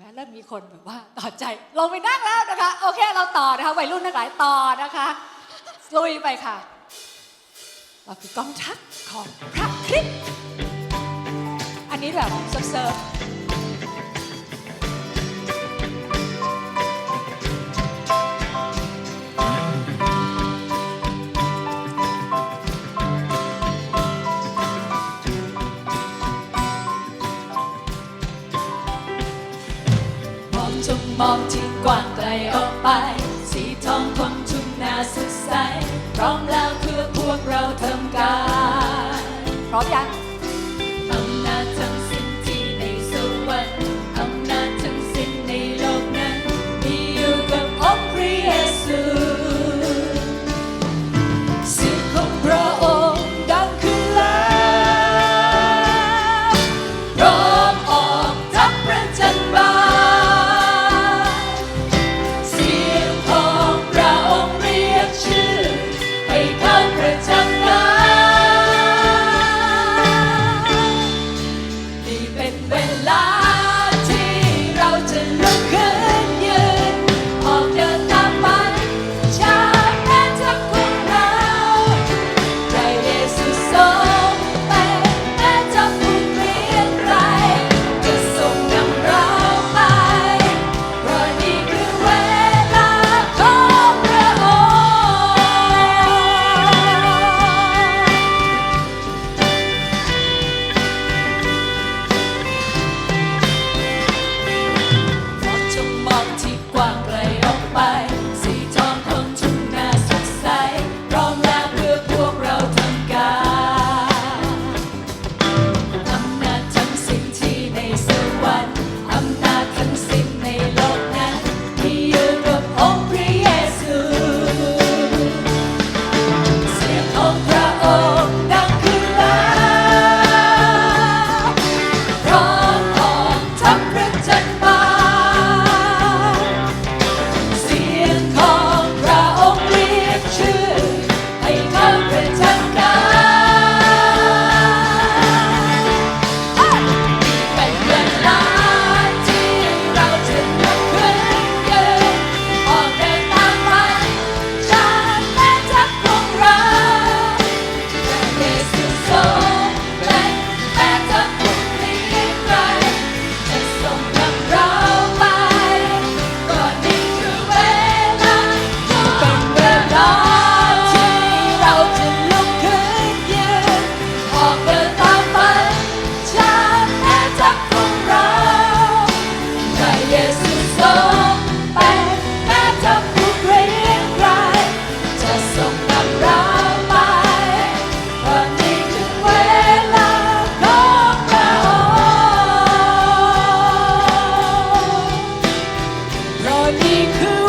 ไหมเริ่มมีคนแบบว่าต่อใจลงไปนั่งแล้วนะคะ โอเคเราต่อนะคะวัยรุ่นทั้งหลายต่อนะคะลุยไปค่ะ เราคือกองทัพของพระคริสต์อันนี้แบบเซิร์ฟ มองจงมองที่กว้างไกลออกไป สีทองของทุ่งนาสดใสพร้อมแล้วเพื่อพวกเราทำการ พร้อมยัง he could.